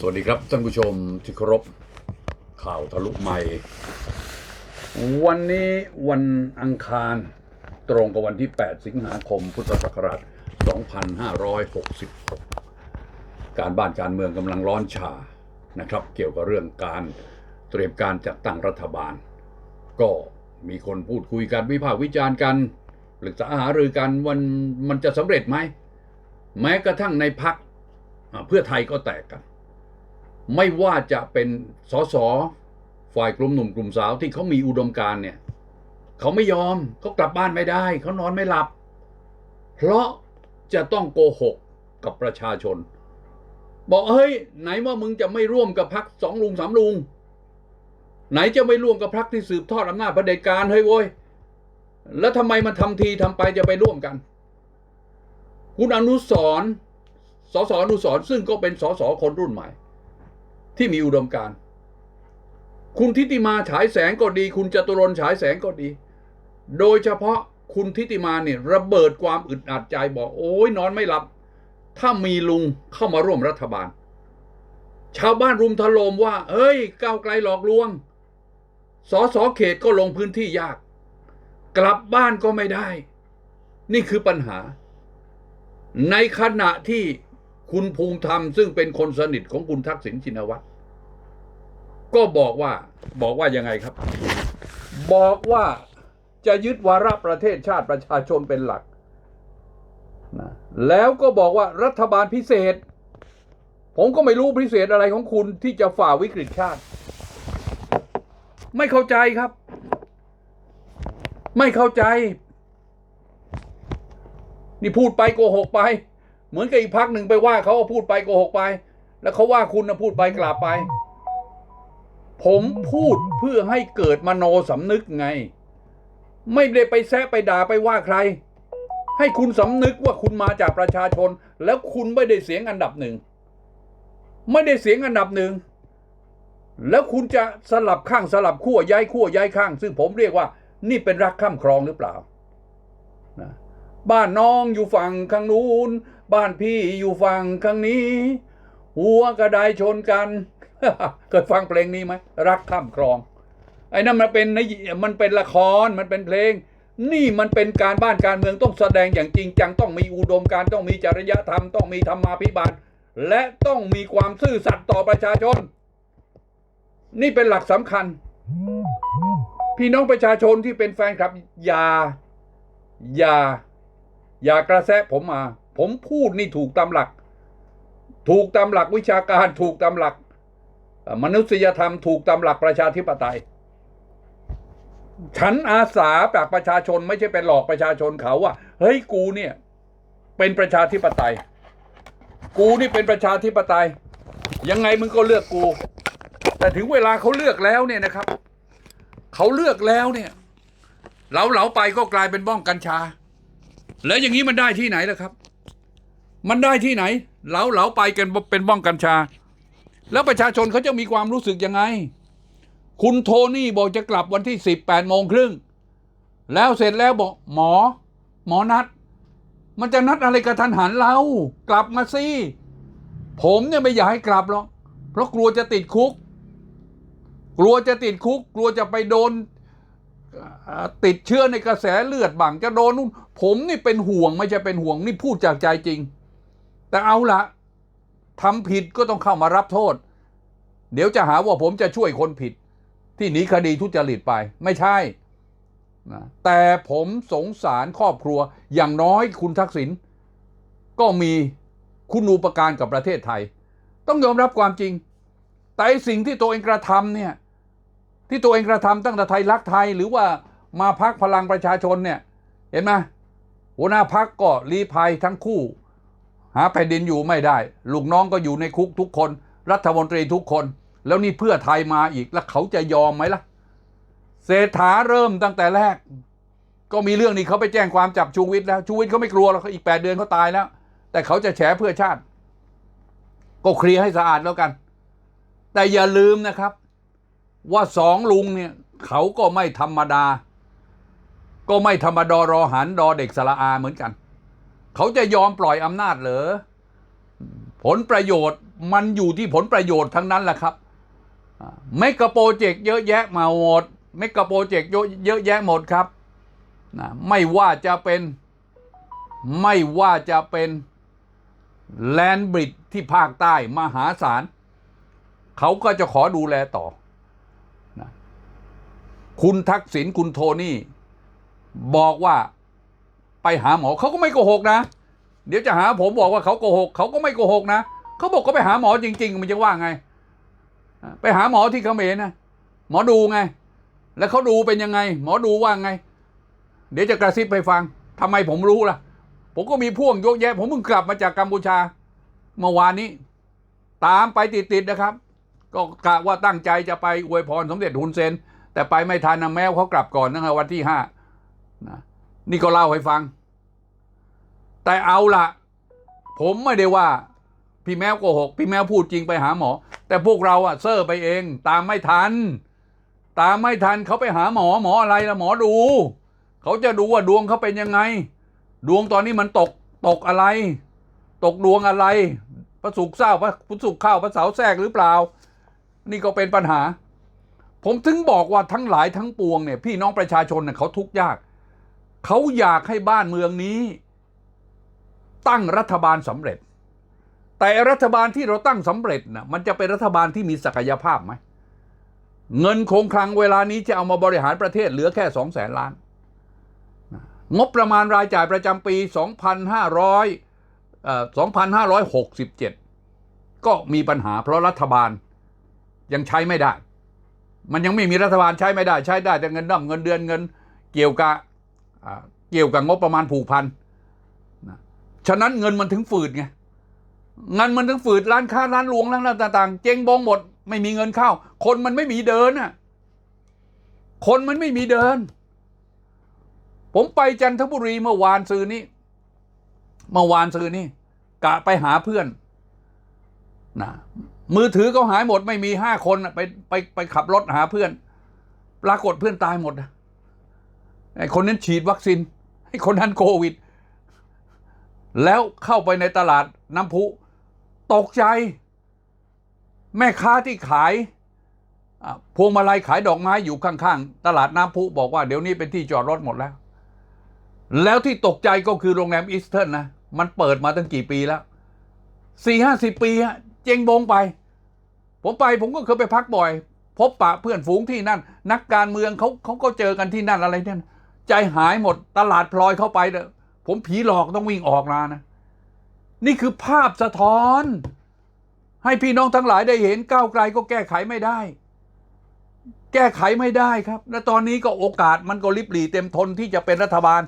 สวัสดีครับท่านผู้ชมที่เคารพข่าวทะลุใหม่ วันนี้วันอังคารตรงกับวันที่ 8 สิงหาคมพุทธศักราช 2566 การบ้านการเมืองกำลังร้อนชานะครับ เกี่ยวกับเรื่องการเตรียมการจัดตั้งรัฐบาล ก็มีคนพูดคุยกันวิพากษ์วิจารณ์กันปรึกษาหารือกันวันมันจะสำเร็จไหม แม้กระทั่งในพักเพื่อไทยก็แตกกัน ไม่ว่าจะเป็นสสฝ่ายกลุ่มหนุ่มกลุ่มสาวที่เขามีอุดมการเนี่ยเขาไม่ยอมเขากลับบ้านไม่ได้เขานอนไม่หลับ เพราะจะต้องโกหกกับประชาชน บอกเฮ้ย ไหนว่ามึงจะไม่ร่วมกับพักสองลุงสามลุง ไหนจะไม่ร่วมกับพักที่สืบทอดอำนาจเผด็จการเฮ้ยโว้ยแล้วทำไมมันทำทีทำไปจะไปร่วมกัน คุณอนุสรสสอนุสรซึ่งก็เป็นสสคนรุ่นใหม่ ที่มีอุดมการณ์คุณทิติมาฉายแสงก็ดี คุณจตุรนฉายแสงก็ดี โดยเฉพาะคุณทิติมาเนี่ยระเบิดความอึดอัดใจบอก โอ้ยนอนไม่หลับ ถ้ามีลุงเข้ามาร่วมรัฐบาล ชาวบ้านรุมถล่มว่าเฮ้ยก้าวไกลหลอกลวงสอสอเขตก็ลงพื้นที่ยาก กลับบ้านก็ไม่ได้ นี่คือปัญหา ในขณะที่คุณภูมิธรรมซึ่งเป็นคนสนิทของคุณทักษิณชินวัตร ก็บอกว่าบอกว่ายังไงครับ บอกว่าจะยึดวาระประเทศชาติประชาชนเป็นหลักนะแล้วก็บอกว่ารัฐบาลพิเศษ ผมก็ไม่รู้พิเศษอะไรของคุณที่จะฝ่าวิกฤตชาติ ไม่เข้าใจครับ ไม่เข้าใจ นี่พูดไปโกหกไป เหมือนกับอีกพักหนึ่งไปว่าเขาพูดไปโกหกไป แล้วเขาว่าคุณนะพูดไปกลับไป ผมพูดเพื่อให้เกิดมโนสำนึกไง ไม่ได้ไปแซะไปด่าไปว่าใคร ให้คุณสำนึกว่าคุณมาจากประชาชน แล้วคุณไม่ได้เสียงอันดับหนึ่ง ไม่ได้เสียงอันดับหนึ่ง แล้วคุณจะสลับข้างสลับขั้วย้ายขั้วย้ายข้าง ซึ่งผมเรียกว่า นี่เป็นรักข้ามครองหรือเปล่านะบ้านน้องอยู่ฝั่งข้างนู้น บ้านพี่อยู่ฝั่งข้างนี้ หัวกระไดชนกัน เคยฟังเพลงนี้ไหมรักข้ามครอง ไอ้นั่นมันเป็นนมันเป็นละครมันเป็นเพลง นี่มันเป็นการบ้านการเมืองต้องแสดงอย่างจริงจังต้องมีอุดมการต้องมีจริยธรรมต้องมีธรรมาภิบาลและต้องมีความซื่อสัตย์ต่อประชาชน นี่เป็นหลักสำคัญ พี่น้องประชาชนที่เป็นแฟนคลับ อย่า อย่า อย่ากระแสะผมมา ผมพูดนี่ถูกตามหลัก ถูกตามหลักวิชาการถูกตามหลัก มนุษยธรรมถูกตามหลักประชาธิปไตย ฉันอาสาจากประชาชนไม่ใช่เป็นหลอกประชาชนเขาว่าเฮ้ยกูเนี่ย เป็นประชาธิปไตย กูนี่เป็นประชาธิปไตย ยังไงมึงก็เลือกกู แต่ถึงเวลาเขาเลือกแล้วเนี่ยนะครับเขาเลือกแล้วเนี่ยเหลาเหลาไปก็กลายเป็นบ้องกัญชา แล้วอย่างนี้มันได้ที่ไหนล่ะครับ มันได้ที่ไหน เหลาเหลาไปกันเป็นบ้องกัญชา แล้วประชาชนเขาจะมีความรู้สึกยังไง คุณโทนี่บอกจะกลับวันที่สิบแปดโมงครึ่งแล้วเสร็จแล้วบอกหมอ หมอนัด มันจะนัดอะไรกระทันหันเรา กลับมาสิผมเนี่ยไม่อยากให้กลับหรอกเพราะกลัวจะติดคุก กลัวจะติดคุก กลัวจะไปโดนติดเชื้อในกระแสเลือดบังจะโดนนู่นผมนี่เป็นห่วงไม่ใช่เป็นห่วงนี่พูดจากใจจริง แต่เอาละ ทำผิดก็ต้องเข้ามารับโทษ เดี๋ยวจะหาว่าผมจะช่วยคนผิด ที่หนีคดีทุจริตไปไม่ใช่นะแต่ผมสงสารครอบครัวอย่างน้อยคุณทักษิณก็มีคุณูปการกับประเทศไทย ต้องยอมรับความจริง แต่สิ่งที่ตัวเองกระทำเนี่ยที่ตัวเองกระทำตั้งแต่ไทยรักไทยหรือว่ามาพักพลังประชาชนเนี่ยเห็นไหมหัวหน้าพักก็รีภัยทั้งคู่ หาแผ่นดินอยู่ไม่ได้ ลูกน้องก็อยู่ในคุกทุกคน รัฐมนตรีทุกคน แล้วนี่เพื่อไทยมาอีกแล้วเขาจะยอมไหมล่ะ เศรษฐาเริ่มตั้งแต่แรก ก็มีเรื่องนี้เขาไปแจ้งความจับชูวิทย์แล้วชูวิทย์เขาไม่กลัวหรอกอีกแปดเดือนเขาตายแล้ว แต่เขาจะแฉเพื่อชาติ ก็เคลียร์ให้สะอาดแล้วกัน แต่อย่าลืมนะครับ ว่าสองลุงเนี่ยเขาก็ไม่ธรรมดา ก็ไม่ธรรมดารอหันดอเด็กสระอาเหมือนกัน เขาจะยอมปล่อยอำนาจเหรอผลประโยชน์มันอยู่ที่ผลประโยชน์ทั้งนั้นแหละครับเมกะโปรเจกต์เยอะแยะมาหมดเมกะโปรเจกต์เยอะเยอะแยะหมดครับนะไม่ว่าจะเป็นไม่ว่าจะเป็นแลนบริดที่ภาคใต้มหาศาลเขาก็จะขอดูแลต่อนะคุณทักษิณคุณโทนี่ บอกว่า ไปหาหมอเขาก็ไม่โกหกนะ เดี๋ยวจะหาผมบอกว่าเขาโกหกเขาก็ไม่โกหกนะเขาบอกก็ไปหาหมอจริง ๆ มันจะว่าไง ไปหาหมอที่เขมรนะหมอดูไง แล้วเขาดูเป็นยังไง หมอดูว่าไง เดี๋ยวจะกระซิบไปฟังทำไมผมรู้ล่ะ ผมก็มีพ่วงยอะแยะ ผมเพิ่งกลับมาจากกัมพูชาเมื่อวานนี้ ตามไปติดๆนะครับ ก็กะว่าตั้งใจจะไปอวยพรสมเด็จฮุนเซนแต่ไปไม่ทันนะแมวเขากลับก่อนตั้งแต่วันที่ห้านะ นี่ก็เล่าให้ฟัง แต่เอาละผมไม่ได้ว่า พี่แมวโกหก พี่แมวพูดจริงไปหาหมอ แต่พวกเราอะเซอร์ไปเอง ตามไม่ทัน ตามไม่ทันเขาไปหาหมอหมออะไรละหมอดู เขาจะดูว่าดวงเขาเป็นยังไง ดวงตอนนี้มันตกตกอะไร ตกดวงอะไรพระศุกร์เศร้าพระพุธศุกร์เข้าพระเสาแทรกหรือเปล่า นี่ก็เป็นปัญหา ผมถึงบอกว่าทั้งหลายทั้งปวงเนี่ยพี่น้องประชาชนเนี่ยเขาทุกข์ยาก เขาอยากให้บ้านเมืองนี้ ตั้งรัฐบาลสำเร็จ แต่รัฐบาลที่เราตั้งสำเร็จนะมันจะเป็นรัฐบาลที่มีศักยภาพไหมเงินคงคลังเวลานี้จะเอามาบริหารประเทศเหลือแค่สองแสนล้าน งบประมาณรายจ่ายประจำปี 2,500เอ่อ2,567 ก็มีปัญหาเพราะรัฐบาลยังใช้ไม่ได้ มันยังไม่มีรัฐบาลใช้ไม่ได้ใช้ได้แต่เงินด้อมเงินเดือนเงินเกี่ยวกับ เกี่ยวกับงบประมาณผูกพันนะฉะนั้นเงินมันถึงฝืดไงเงินมันถึงฝืดร้านค้าร้านหลวงร้านต่างๆ เจ๊งบงหมด ไม่มีเงินเข้า คนมันไม่มีเดินอะคนมันไม่มีเดิน ผมไปจันทบุรีเมื่อวานซื้อนี้เมื่อวานซื้อนี้กะไปหาเพื่อนนะมือถือเขาหายหมดไม่มีห้าคนไปไปไปขับรถหาเพื่อน ปรากฏเพื่อนตายหมดนะ ไอ้คนนั้นฉีดวัคซีนไอ้คนนั้นโควิด แล้วเข้าไปในตลาดน้ำพุ ตกใจ แม่ค้าที่ขายพวงมาลัยขายดอกไม้อยู่ข้างๆ ตลาดน้ำพุบอกว่าเดี๋ยวนี้เป็นที่จอดรถหมดแล้ว แล้วที่ตกใจก็คือโรงแรมอีสเทิร์นนะ มันเปิดมาตั้งกี่ปีแล้วสี่ห้าสิบปีอะเจงบงไป ผมไปผมก็เคยไปพักบ่อย พบปะเพื่อนฝูงที่นั่น นักการเมืองเขาเขาก็เจอกันที่นั่นอะไรเนี่ย ใจหายหมดตลาดพลอยเข้าไปเด้อผมผีหลอกต้องวิ่งออกมานะ นี่คือภาพสะท้อน ให้พี่น้องทั้งหลายได้เห็นก้าวไกลก็แก้ไขไม่ได้ แก้ไขไม่ได้ครับ และตอนนี้ก็โอกาสมันก็ริบหรี่เต็มทนที่จะเป็นรัฐบาล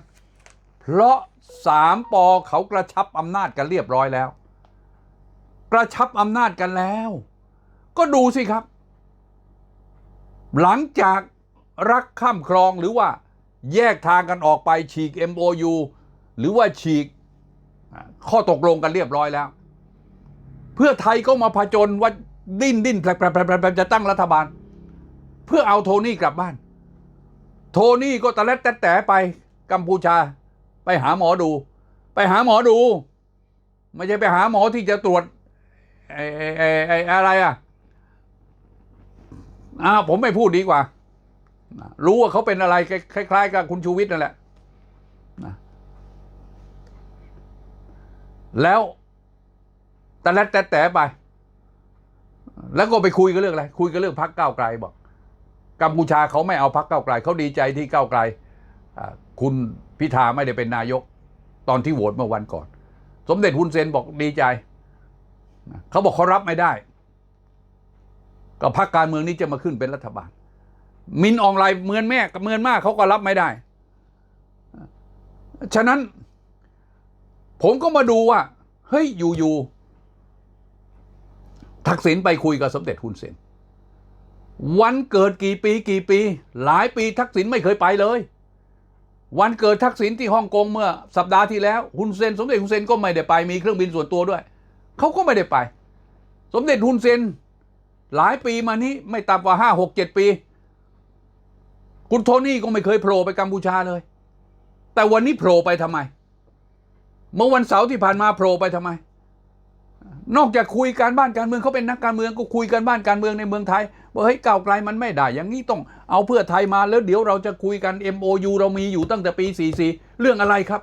เพราะสามปอเขากระชับอำนาจกันเรียบร้อยแล้ว กระชับอำนาจกันแล้ว ก็ดูสิครับ หลังจากรักข้ามครองหรือว่า แยกทางกันออกไปฉีก MOU หรือว่าฉีกข้อตกลงกันเรียบร้อยแล้ว เพื่อไทยก็มาผจญว่าดิ้นดิ้นแผลแผลแผลแผลแผลจะตั้งรัฐบาล เพื่อเอาโทนี่กลับบ้าน โทนี่ก็ตะเล็ดแต่แต่ไปกัมพูชา ไปหาหมอดู ไปหาหมอดู ไม่ใช่ไปหาหมอที่จะตรวจไอ้ไอ้ไอ้อะไรอะอ้าวผมไม่พูดดีกว่า รู้ว่าเขาเป็นอะไรคล้ายๆกับคุณชูวิทย์นั่นแหละแล้วแต่ละแต่แต่ไป แล้วก็ไปคุยกันเรื่องอะไร คุยกันเรื่องพักก้าไกลบอก กัมพูชาเขาไม่เอาพักก้าไกล เขาดีใจที่เก้าไกล คุณพิธาไม่ได้เป็นนายก ตอนที่โหวตเมื่อวันก่อน สมเด็จฮุนเซนบอกดีใจ เขาบอกเขารับไม่ได้ ก็พักการเมืองนี้จะมาขึ้นเป็นรัฐบาล มินออนไลน์เมือนแม่กับเมือนมากเขาก็รับไม่ได้ ฉะนั้น ผมก็มาดูว่าเฮ้ยอยู่ๆทักษิณไปคุยกับสมเด็จฮุนเซนวันเกิดกี่ปีกี่ปี หลายปีทักษิณไม่เคยไปเลย วันเกิดทักษิณที่ฮ่องกงเมื่อ สัปดาห์ที่แล้วฮุนเซน สมเด็จฮุนเซนก็ไม่ได้ไปมีเครื่องบินส่วนตัวด้วยเขาก็ไม่ได้ไป สมเด็จฮุนเซนหลายปีมานี้ไม่ต่ำกว่าห้าหกเจ็ดปี คุณโทนี่ก็ไม่เคยโผล่ไปกัมพูชาเลย แต่วันนี้โผล่ไปทำไม เมื่อวันเสาร์ที่ผ่านมาโผล่ไปทำไม นอกจากคุยการบ้านการเมืองเขาเป็นนักการเมืองก็คุยกันบ้านการเมืองในเมืองไทยว่าเฮ้ยก้าวไกลมันไม่ได้ อย่างนี้ต้องเอาเพื่อไทยมาแล้วเดี๋ยวเราจะคุยกัน MOU เรามีอยู่ตั้งแต่ปี 44 เรื่องอะไรครับ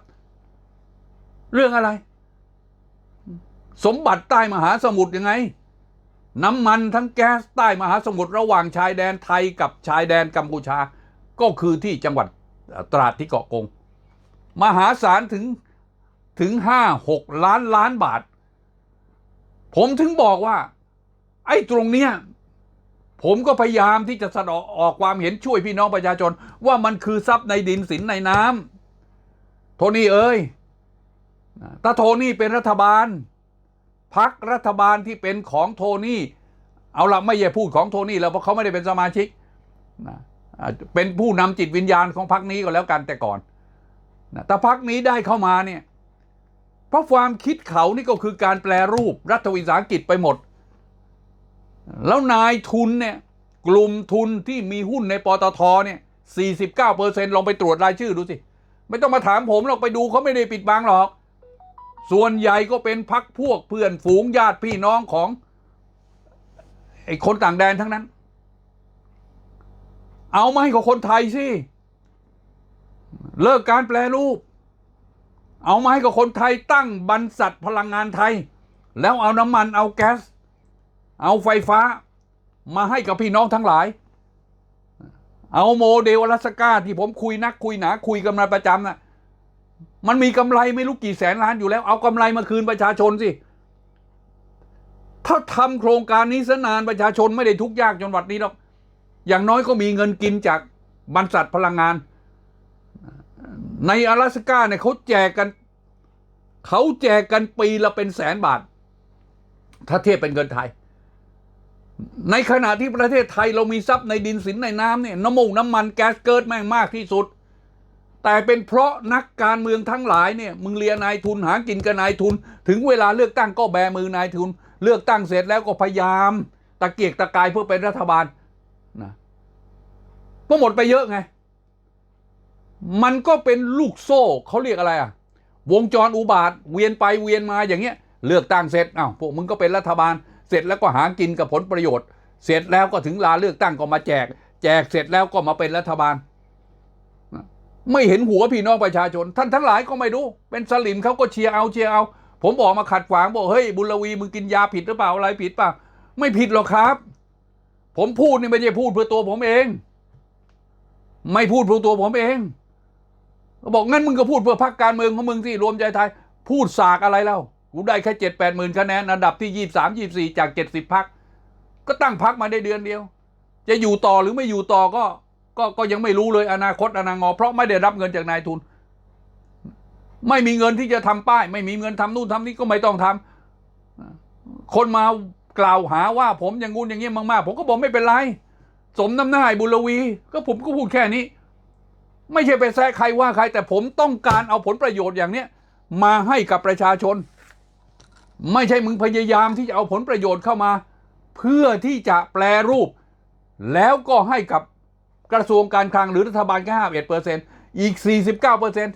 เรื่องอะไร สมบัติใต้มหาสมุทรยังไง น้ำมันทั้งแก๊สใต้มหาสมุทรระหว่างชายแดนไทยกับชายแดนกัมพูชา ก็คือที่จังหวัดตราดที่เกาะกง มหาศาลถึงถึงห้าหกล้านล้านบาท ผมถึงบอกว่า ไอ้ตรงเนี้ยผมก็พยายามที่จะสะดอออกความเห็นช่วยพี่น้องประชาชน ว่ามันคือทรัพย์ในดินสินในน้ำโทนี่เอ้ยถ้าโทนี่เป็นรัฐบาลพักรัฐบาลที่เป็นของโทนี่ เอาละไม่ใช่พูดของโทนี่แล้วเพราะเขาไม่ได้เป็นสมาชิกนะ เป็นผู้นำจิตวิญญาณของพักนี้ก็แล้วกันแต่ก่อนนะแต่พักนี้ได้เข้ามาเนี่ยเพราะความคิดเขานี่ก็คือการแปลรูปรัฐวิสาหกิจไปหมด แล้วนายทุนเนี่ยกลุ่มทุนที่มีหุ้นในปตทเนี่ย49%ลองไปตรวจรายชื่อดูสิ ไม่ต้องมาถามผมหรอกไปดูเขาไม่ได้ปิดบังหรอก ส่วนใหญ่ก็เป็นพักพวกเพื่อนฝูงญาติพี่น้องของไอ้คนต่างแดนทั้งนั้น เอามาให้กับคนไทยสิ เลิกการแปลรูป เอามาให้กับคนไทยตั้งบรรษัทพลังงานไทย แล้วเอาน้ำมันเอาแก๊ส เอาไฟฟ้า มาให้กับพี่น้องทั้งหลาย เอาโมเดลอลาสก้าที่ผมคุยนักคุยหนาคุยกันมาประจำน่ะมันมีกำไรไม่รู้กี่แสนล้านอยู่แล้ว เอากำไรมาคืนประชาชนสิถ้าทำโครงการนี้ซะนานประชาชนไม่ได้ทุกยากจนวัดนี้หรอก อย่างน้อยก็มีเงินกินจากบรรษัทพลังงาน ใน阿拉สกาเนี่ยเขาแจกกันเขาแจกกันปีละเป็นแสนบาท ถ้าเทียบเป็นเงินไทย ในขณะที่ประเทศไทยเรามีทรัพย์ในดินสินในน้ำเนี่ยน้ำมูกน้ำมันแก๊สเกิดแม่งมากที่สุด แต่เป็นเพราะนักการเมืองทั้งหลายเนี่ยมึงเรียนนายทุนหากินกับนายทุน ถึงเวลาเลือกตั้งก็แบมือนายทุน เลือกตั้งเสร็จแล้วก็พยายาม ตะเกียกตะกายเพื่อเป็นรัฐบาล ก็หมดไปเยอะไง มันก็เป็นลูกโซ่เขาเรียกอะไรอะ วงจรอุบาทเวียนไปเวียนมาอย่างเงี้ย เลือกตั้งเสร็จอ้าวพวกมึงก็เป็นรัฐบาล เสร็จแล้วก็หากินกับผลประโยชน์ เสร็จแล้วก็ถึงลาเลือกตั้งก็มาแจก แจกเสร็จแล้วก็มาเป็นรัฐบาล ไม่เห็นหัวพี่น้องประชาชน ท่านทั้งหลายก็ไม่รู้ เป็นสลิมเขาก็เชียร์เอาเชียร์เอา ผมบอกมาขัดขวางบอกเฮ้ยบุญลวีมึงกินยาผิดหรือเปล่าอะไรผิดเปล่าไม่ผิดหรอกครับ ผมพูดนี่ไม่ใช่พูดเพื่อตัวผมเอง ไม่พูดเพื่อตัวผมเองบอกงั้นมึงก็พูดเพื่อพรรคการเมืองของมึงที่รวมใจไทย พูดสากอะไรแล้วกูได้แค่เจ็ดแปดหมื่นคะแนนอันดับที่ยี่สามยี่สี่จากเจ็ดสิบพักก็ตั้งพักมาได้เดือนเดียว จะอยู่ต่อหรือไม่อยู่ต่อก็ ก็ก็ยังไม่รู้เลยอนาคตอนางอ เพราะไม่ได้รับเงินจากนายทุน ไม่มีเงินที่จะทำป้าย ไม่มีเงินทำนู่นทำนี่ก็ไม่ต้องทำคนมากล่าวหาว่าผมอย่างงู้นอย่างนี้มากๆ ผมก็บอกไม่เป็นไร สมน้ำหน้าไอ้บุญลวี ก็ผมก็พูดแค่นี้ ไม่ใช่ไปแซะใครว่าใคร แต่ผมต้องการเอาผลประโยชน์อย่างเนี้ยมาให้กับประชาชน ไม่ใช่มึงพยายามที่จะเอาผลประโยชน์เข้ามา เพื่อที่จะแปลรูป แล้วก็ให้กับกระทรวงการคลังหรือรัฐบาลแค่ห้าเอ็ดเปอร์เซ็นอีกสี่สิบเก้าเปอร์เซ็น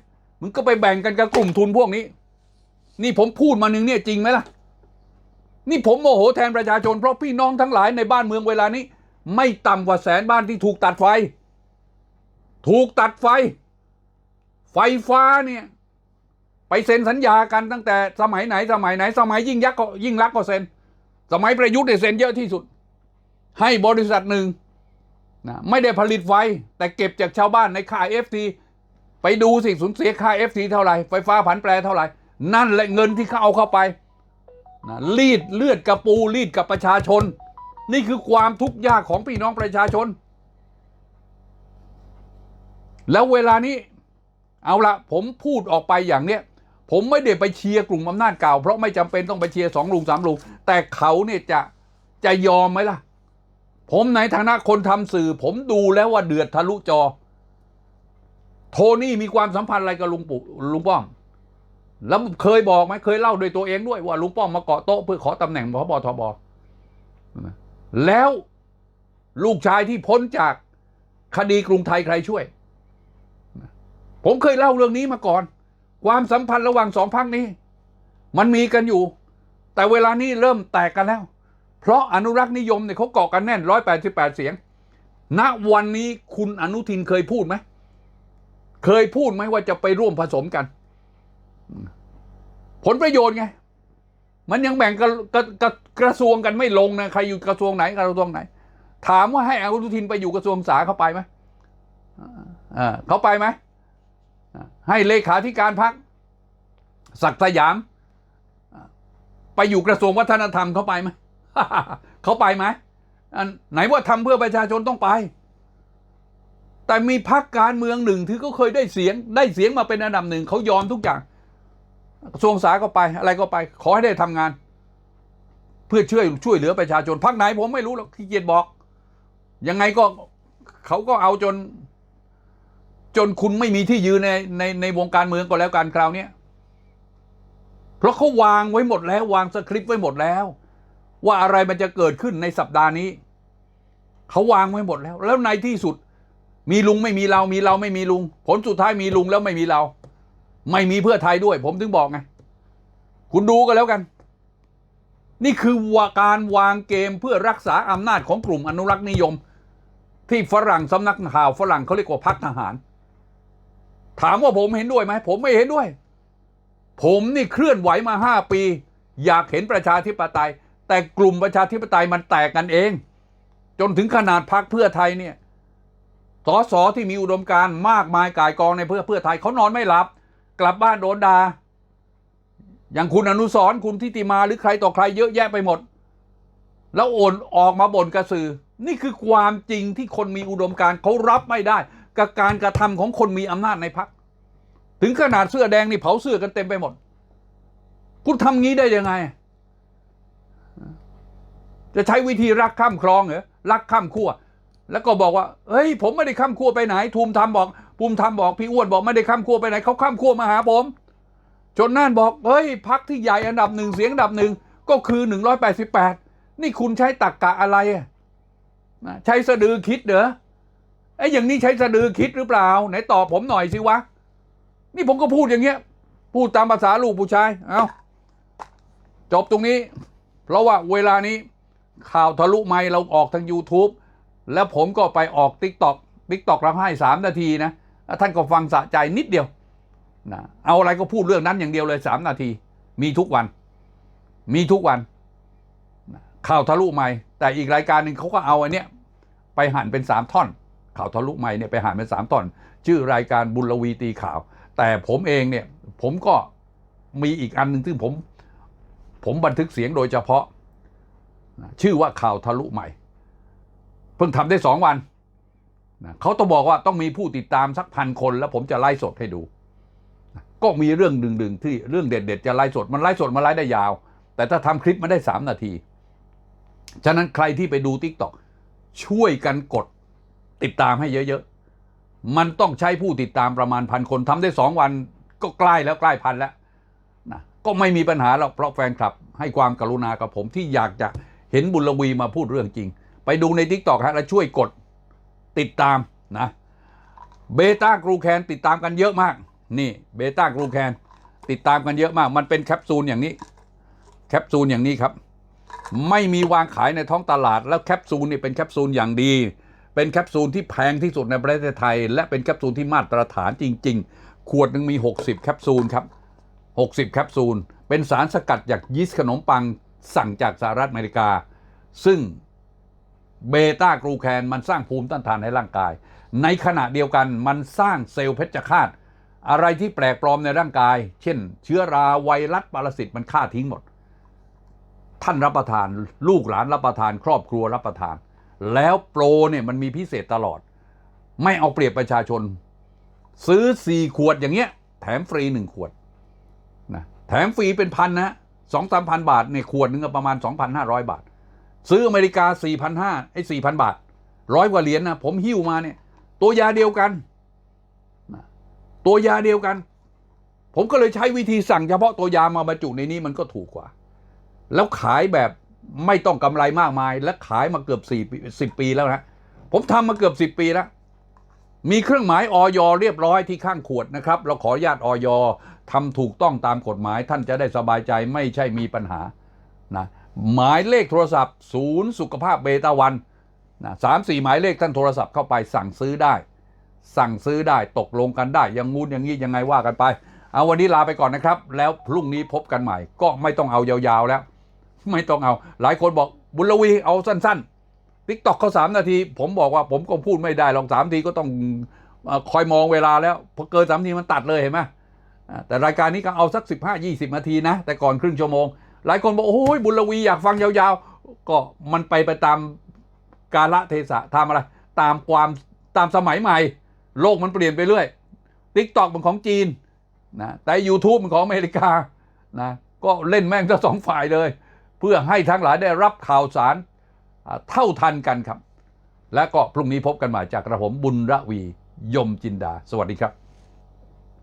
มึงก็ไปแบ่งกันกับกลุ่มทุนพวกนี้ นี่ผมพูดมาหนึ่งเนี่ยจริงไหมล่ะ นี่ผมโมโหแทนประชาชนเพราะพี่น้องทั้งหลายในบ้านเมืองเวลานี้ ไม่ต่ำกว่าแสนบ้านที่ถูกตัดไฟ ถูกตัดไฟ ไฟฟ้าเนี่ย ไปเซ็นสัญญากันตั้งแต่สมัยไหนสมัยไหน สมัยยิ่งยักษ์ก็ยิ่งรักก็เซ็น สมัยประยุทธ์เนี่ยเซ็นเยอะที่สุด ให้บริษัทหนึ่งนะไม่ได้ผลิตไฟ แต่เก็บจากชาวบ้านในค่า FT ไปดูสิสูญเสียค่า FT เท่าไหร่ ไฟฟ้าผันแปรเท่าไหร่ นั่นแหละเงินที่เขาเอาเข้าไปนะรีดเลือดกระปูรีดกับประชาชน นี่คือความทุกข์ยากของพี่น้องประชาชน แล้วเวลานี้ เอาละผมพูดออกไปอย่างเนี้ยผมไม่ได้ไปเชียร์กลุ่มอำนาจเก่า เพราะไม่จำเป็นต้องไปเชียร์สองลุงสามลุงแต่เขาเนี่ยจะจะยอมไหมล่ะ ผมในฐานะคนทำสื่อ ผมดูแล้วว่าเดือดทะลุจอ โทนี่มีความสัมพันธ์อะไรกับลุงปู่ลุงป้อม แล้วเคยบอกไหมเคยเล่าโดยตัวเองด้วยว่าลุงป้อมมาเกาะโต๊ะเพื่อขอตำแหน่งพบทบ แล้วลูกชายที่พ้นจากคดีกรุงไทยใครช่วย ผมเคยเล่าเรื่องนี้มาก่อน ความสัมพันธ์ระหว่างสองพักนี้ มันมีกันอยู่ แต่เวลานี้เริ่มแตกกันแล้ว เพราะอนุรักษ์นิยมเนี่ยเขาเกาะกันแน่นร้อยแปดสิบแปดเสียง ณวันนี้คุณอนุทินเคยพูดไหม เคยพูดไหมว่าจะไปร่วมผสมกัน ผลประโยชน์ไง มันยังแบ่งกระกระกระกระทรวงกันไม่ลงนะใครอยู่กระทรวงไหนกระทรวงไหน ถามว่าให้อนุทินไปอยู่กระทรวงสาเขาไปไหมเขาไปไหมให้เลขาธิการพักศักสยาม ไปอยู่กระทรวงวัฒนธรรมเขาไปไหมเขาไปไหมไหนว่าทำเพื่อประชาชนต้องไป แต่มีพักการเมืองหนึ่งที่เขาเคยได้เสียง ได้เสียงมาเป็นอันดับหนึ่งเขายอมทุกอย่าง กระทรวงสาก็ไปอะไรก็ไป ขอให้ได้ทำงาน เพื่อช่วยช่วยเหลือประชาชนพักไหนผมไม่รู้หรอกขี้เกียจบอก ยังไงก็เขาก็เอาจน จนคุณไม่มีที่ยืนในในในวงการเมืองก็แล้วกันคราวเนี้ยเพราะเขาวางไว้หมดแล้ว วางสคริปต์ไว้หมดแล้ว ว่าอะไรมันจะเกิดขึ้นในสัปดาห์นี้เขาวางไว้หมดแล้ว แล้วในที่สุด มีลุงไม่มีเรา มีเราไม่มีลุง ผลสุดท้ายมีลุงแล้วไม่มีเรา ไม่มีเพื่อไทยด้วย ผมถึงบอกไง คุณดูกันแล้วกัน นี่คือว่าการวางเกมเพื่อรักษาอำนาจของกลุ่มอนุรักษ์นิยม ที่ฝรั่งสำนักข่าวฝรั่งเขาเรียกว่าพักทหาร ถามว่าผมเห็นด้วยไหม ผมไม่เห็นด้วย ผมนี่เคลื่อนไหวมาห้าปี อยากเห็นประชาธิปไตย แต่กลุ่มประชาธิปไตยมันแตกกันเอง จนถึงขนาดพักเพื่อไทยเนี่ยสอสอที่มีอุดมการมากมายกายกองในเพื่อเพื่อไทยเขานอนไม่หลับ กลับบ้านโดนดา่าอย่างคุณอนุสรคุณทิติมาหรือใครต่อใครเยอะแยะไปหมด แล้วโอนออกมาบ่นกระสือ นี่คือความจริงที่คนมีอุดมการเขารับไม่ได้ กับการกระทำของคนมีอำนาจในพัก ถึงขนาดเสื้อแดงนี่เผาเสื้อกันเต็มไปหมด คุณทำงี้ได้ยังไง จะใช้วิธีรักข้ามคลองเหรอรักข้ามขั้วแล้วก็บอกว่าเฮ้ยผมไม่ได้ข้ามขั้วไปไหนภูมิธรรมบอก ภูมิธรรมบอกพี่อ้วนบอกไม่ได้ข้ามขั้วไปไหนเขาข้ามขั้วมาหาผม จนน่านบอกเฮ้ยพักที่ใหญ่อันดับหนึ่งเสียงอันดับหนึ่งก็คือหนึ่งร้อยแปดสิบแปดนี่คุณใช้ตักกะอะไรอะนะใช้สะดือคิดเหรอไอ้อย่างนี้ใช้สะดือคิดหรือเปล่า ไหนตอบผมหน่อยสิวะ นี่ผมก็พูดอย่างเงี้ย พูดตามภาษาลูกผู้ชาย เอาจบตรงนี้ เพราะว่าเวลานี้ข่าวทะลุไมค์เราออกทาง YouTube แล้วผมก็ไปออก Tik t o อก Tik t o อกเราให้สามนาทีนะ ท่านก็ฟังสะใจนิดเดียวนะเอาอะไรก็พูดเรื่องนั้นอย่างเดียวเลยสามนาที มีทุกวัน มีทุกวันนะข่าวทะลุไมค์แต่อีกรายการหนึ่งเขาก็เอาอันเนี้ยไปหั่นเป็นสามท่อน ข่าวทะลุไมค์เนี่ยไปหั่นเป็นสามท่อน ชื่อรายการบุญลวีตีข่าว แต่ผมเองเนี่ยผมก็มีอีกอันหนึ่งซึ่งผม ผมบันทึกเสียงโดยเฉพาะ ชื่อว่าข่าวทะลุใหม่ เพิ่งทำได้สองวัน นะเขาต้องบอกว่าต้องมีผู้ติดตามสักพันคน แล้วผมจะไล่สดให้ดูนะก็มีเรื่องดึงๆที่เรื่องเด็ดๆจะไล่สดมันไล่สดมาไล่ได้ยาว แต่ถ้าทำคลิปมาได้สามนาที ฉะนั้นใครที่ไปดูทิกตอกช่วยกันกดติดตามให้เยอะๆ มันต้องใช้ผู้ติดตามประมาณพันคนทำได้สองวันก็ใกล้แล้วใกล้พันแล้วนะก็ไม่มีปัญหาหรอกเพราะแฟนคลับ ให้ความกรุณากับผมที่อยากจะเห็นบุญลวีมาพูดเรื่องจริง ไปดูในทิกตอกฮะแล้วช่วยกด ติดตามนะเบต้ากรูแคนติดตามกันเยอะมาก นี่เบต้ากรูแคนติดตามกันเยอะมาก มันเป็นแคปซูลอย่างนี้ แคปซูลอย่างนี้ครับ ไม่มีวางขายในท้องตลาด แล้วแคปซูลนี่เป็นแคปซูลอย่างดี เป็นแคปซูลที่แพงที่สุดในประเทศไทย และเป็นแคปซูลที่มาตรฐานจริง ๆ ขวดหนึ่งมี 60 แคปซูลครับ60 แคปซูล เป็นสารสกัดจากยีสต์ขนมปังสั่งจากสหรัฐอเมริกา ซึ่ง เบต้ากรูแคนมันสร้างภูมิต้านทานให้ร่างกาย ในขณะเดียวกันมันสร้างเซลล์เพชฌฆาต อะไรที่แปลกปลอมในร่างกาย เช่น เชื้อราไวรัสปรสิตมันฆ่าทิ้งหมด ท่านรับประทานลูกหลานรับประทาน ครอบครัวรับประทาน แล้วโปรเนี่ยมันมีพิเศษตลอด ไม่เอาเปรียบประชาชน ซื้อ4ขวดอย่างเงี้ย แถมฟรี1ขวดนะแถมฟรีเป็นพันนะสองสามพันบาทในขวดหนึงก็ประมาณ2,500บาท ซื้ออเมริกา 4,500ไอ้4,000 บาทร้อยกว่าเหรียญนะผมหิ้วมาเนี่ย ตัวยาเดียวกัน ตัวยาเดียวกัน ผมก็เลยใช้วิธีสั่งเฉพาะตัวยามาบรรจุในนี้มันก็ถูกกว่า แล้วขายแบบไม่ต้องกำไรมากมาย และขายมาเกือบ4ปี10ปีแล้วนะผมทำมาเกือบ10ปีแล้ว มีเครื่องหมายออยเรียบร้อยที่ข้างขวดนะครับ เราขออนุญาตออยทำถูกต้องตามกฎหมายท่านจะได้สบายใจไม่ใช่มีปัญหานะ หมายเลขโทรศัพท์ ศูนย์สุขภาพเบตาวันนะสามสี่หมายเลขท่านโทรศัพท์เข้าไปสั่งซื้อได้ สั่งซื้อได้ตกลงกันได้ยังงูนอย่างนี้ยังไงว่ากันไป เอาวันนี้ลาไปก่อนนะครับ แล้วพรุ่งนี้พบกันใหม่ ก็ไม่ต้องเอายาวๆแล้ว ไม่ต้องเอาหลายคนบอกบุญลวีเอาสั้นๆทิกตอกเขาสามนาที ผมบอกว่าผมก็พูดไม่ได้ลองสามทีก็ต้องอคอยมองเวลาแล้วพอเกินสามทีมันตัดเลยเห็นไหมแต่รายการนี้ก็เอาสัก 15 20นาทีนะ แต่ก่อนครึ่งชั่วโมง หลายคนบอกโอ้ยบุญลวีอยากฟังยาวๆ ก็มันไปไปตามกาลเทศะทำอะไร ตามความตามสมัยใหม่ โลกมันเปลี่ยนไปเรื่อยทิกตอกเป็นของจีนนะแต่ YouTube เป็นของอเมริกานะก็เล่นแม่งทั้งสองฝ่ายเลย เพื่อให้ทั้งหลายได้รับข่าวสารเท่าทันกันครับ และก็พรุ่งนี้พบกันใหม่จากกระผมบุญระวียมจินดา สวัสดีครับ